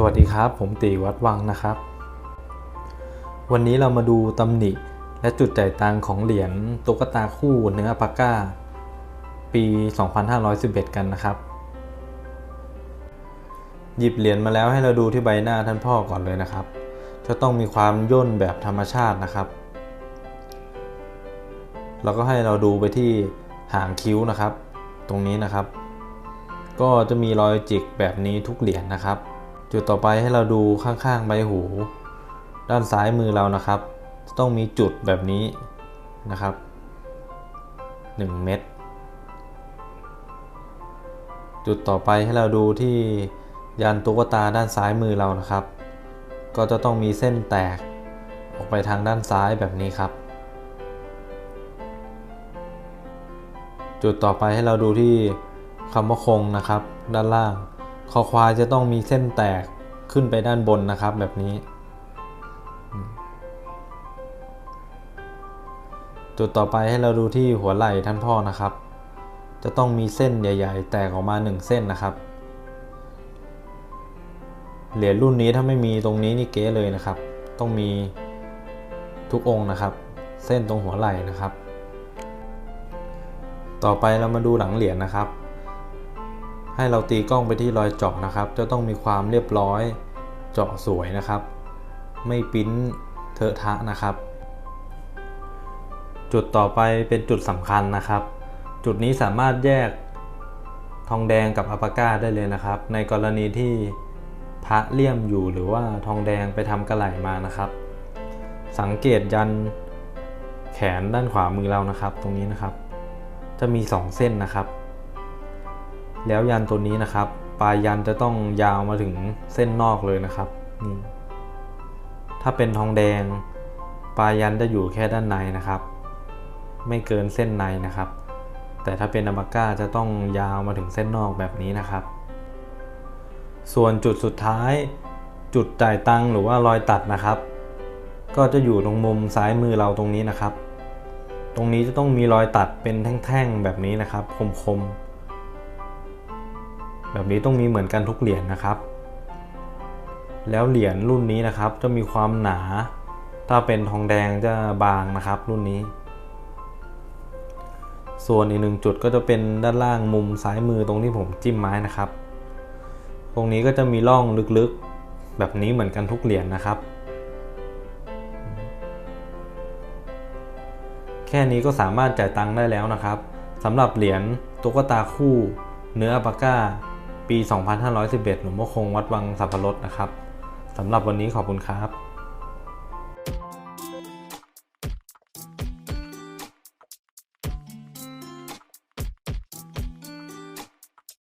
สวัสดีครับ ผมตีวัดวังนะครับ วันนี้เรามาดูตำหนิและจุดจ่ายตังของเหรียญตุ๊กตาคู่เนื้อปากก้า ปี 2511 กันนะครับ หยิบเหรียญมาแล้วให้เราดูที่ใบหน้าท่านพ่อก่อนเลยนะครับ จะต้องมีความย่นแบบธรรมชาตินะครับ แล้วก็ให้เราดูไปที่หางคิ้วนะครับ ตรงนี้นะครับ ก็จะมีรอยจิกแบบนี้ทุกเหรียญนะครับ จุดต่อไปให้เราดูข้างๆใบหู ด้านซ้ายมือเรานะครับ ต้องมีจุดแบบนี้นะครับ 1 เม็ดจุดต่อไปให้เราดูที่ยันตุ๊กตาด้านซ้ายมือเรานะครับ ก็จะต้องมีเส้นแตกออกไปทางด้านซ้ายแบบนี้ครับ จุดต่อไปให้เราดูที่คำว่าคงนะครับ ด้านล่าง คอควายจะต้องมีเส้นแตกขึ้นไปด้านบนนะครับแบบนี้ จุดต่อไปให้เราดูที่หัวไหล่ท่านพ่อนะครับ จะต้องมีเส้นใหญ่ ๆ แตกออกมา 1 เส้นนะครับ เหรียญรุ่นนี้ถ้าไม่มีตรงนี้นี่เก๋เลยนะครับ ต้องมีทุกองค์นะครับ เส้นตรงหัวไหล่นะครับ ต่อไปเรามาดูหลังเหรียญนะครับ ให้เราตีกล้องไปที่รอยเจาะนะครับ จะต้องมีความเรียบร้อยเจาะสวยนะครับ ไม่ปิ้นเทอะทะนะครับ จุดต่อไปเป็นจุดสำคัญนะครับ จุดนี้สามารถแยกทองแดงกับอัปาก้าได้เลยนะครับ ในกรณีที่พระเลี่ยมอยู่หรือว่าทองแดงไปทำกระไหลมานะครับ สังเกตยันแขนด้านขวามือเรานะครับ ตรงนี้นะครับ จะมี 2 เส้นนะครับ แล้วยันตัวนี้นะครับ ปลายยันจะต้องยาวมาถึงเส้นนอกเลยนะครับนี่ถ้าเป็นทองแดง ปลายยันจะอยู่แค่ด้านในนะครับ ไม่เกินเส้นในนะครับ แต่ถ้าเป็นอัปาก้าจะต้องยาวมาถึงเส้นนอกแบบนี้นะครับ ส่วนจุดสุดท้ายจุดจ่ายตังหรือว่ารอยตัดนะครับ ก็จะอยู่ตรงมุมซ้ายมือเราตรงนี้นะครับ ตรงนี้จะต้องมีรอยตัดเป็นแท่งๆแบบนี้นะครับ คมๆ แบบนี้ต้องมีเหมือนกันทุกเหรียญนะครับ แล้วเหรียญรุ่นนี้นะครับจะมีความหนา ถ้าเป็นทองแดงจะบางนะครับรุ่นนี้ ส่วนอีกหนึ่งจุดก็จะเป็นด้านล่างมุมซ้ายมือตรงที่ผมจิ้มไม้นะครับ ตรงนี้ก็จะมีร่องลึกๆ แบบนี้เหมือนกันทุกเหรียญนะครับ แค่นี้ก็สามารถจ่ายตังค์ได้แล้วนะครับสำหรับเหรียญตุ๊กตาคู่เนื้ออัปาก้า ปี 2511 หลวงพ่อคงวัดวังสัพพรสนะครับสำหรับวันนี้ขอบคุณครับ